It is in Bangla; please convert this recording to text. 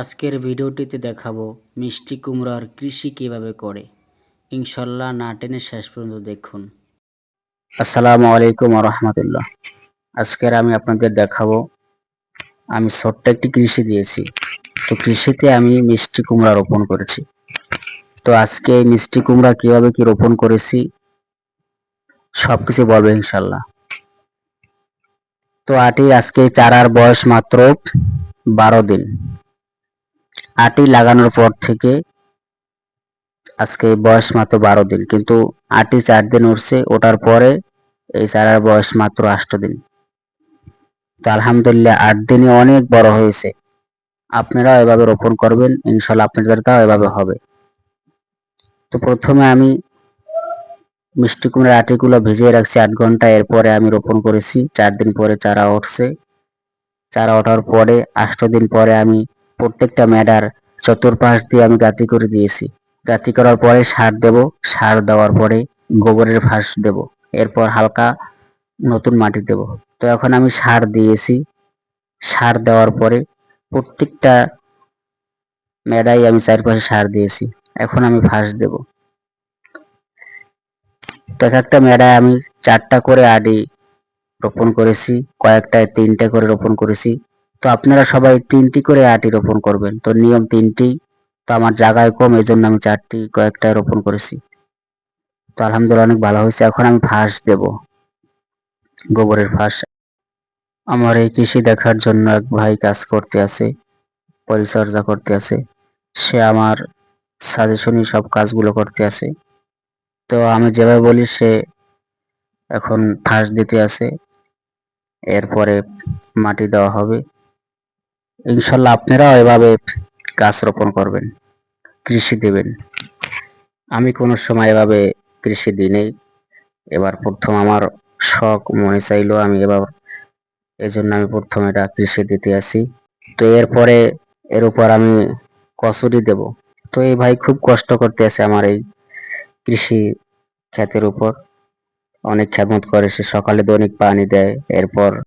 আজকের ভিডিওটিতে দেখাবো মিষ্টি কুমড়ার কৃষি কীভাবে করে। ইনশাল্লাহ না টেনে শেষ পর্যন্ত দেখুন। আসসালামু আলাইকুম রহমতুল্লাহ আজকের আমি আপনাদের দেখাবো, আমি ছোট্ট একটি কৃষি দিয়েছি। তো কৃষিতে আমি মিষ্টি কুমড়া রোপণ করেছি। তো আজকে এই মিষ্টি কুমড়া কীভাবে কি রোপণ করেছি সব কিছু বলব ইনশাল্লাহ। তো আটি আজকে চারার বয়স মাত্র বারো দিন। আটি লাগানোর পর থেকে আজকে বয়স মাত্র বারো দিন। কিন্তু আটি চার দিন উঠছে ওটার পরে এই চারার বয়স মাত্র আষ্ট দিন। তো আলহামদুলিল্লাহ আট দিনে অনেক বড় হয়েছে। আপনারাও এভাবে রোপণ করবেন, ইনশাল্লাহ আপনাদেরটাও এভাবে হবে। তো প্রথমে আমি মিষ্টি কুমড়ার আটিগুলো ভিজিয়ে রাখছি আট ঘণ্টা। এরপরে আমি রোপণ করেছি, চার দিন পরে চারা উঠছে। চারা ওঠার পরে আষ্ট দিন পরে আমি প্রত্যেকটা ম্যাডার চতুর্পাশ দিয়ে আমি গাঁতি করে দিয়েছি। গাঁতি করার পরে সার দেব। সার দেওয়ার পরে গোবরের ফাঁস দেব। এরপর হালকা নতুন মাটি দেব। তো এখন আমি সার দিয়েছি। সার দেওয়ার পরে প্রত্যেকটা মেডাই আমি চারপাশে সার দিয়েছি। এখন আমি ফাঁস দেব। তো এক একটা মেডায় আমি চারটা করে আডি রোপণ করেছি, কয়েকটায় তিনটা করে রোপণ করেছি। তো আপনারা সবাই তিনটি করে আটি রোপণ করবেন। তো নিয়ম তিনটি, তো আমার জায়গায় কম এই জন্য আমি চারটি কয়েকটায় রোপণ করেছি। তো আলহামদুলিল্লাহ অনেক ভালো হয়েছে। এখন আমি ফাঁস দেব। গোবরের ফাঁস। আমার এই কৃষি দেখার জন্য এক ভাই কাজ করতে আছে, পরিচর্যা করতে আছে। সে আমার সাজেশনই সব কাজগুলো করতে আছে। তো আমি যেভাবে বলি, সে এখন ফাঁস দিতে আছে। এরপরে মাটি দেওয়া হবে। ইনশাল্লাহ আপনারাও এভাবে গাছ রোপণ করবেন, কৃষি দেবেন। আমি কোনো সময় এভাবে কৃষি দিই নেই। এবার প্রথম আমার শখ মনে চাইলো আমি এবার এজন্য আমি প্রথম এটা কৃষি দিতে আসি। তো এরপরে এর উপর আমি কচুরি দেব। তো এই ভাই খুব কষ্ট করতে আছে আমার এই কৃষি ক্ষেতের উপর। অনেক খেদমত করে, সে সকালে দৈনিক পানি দেয়, এরপর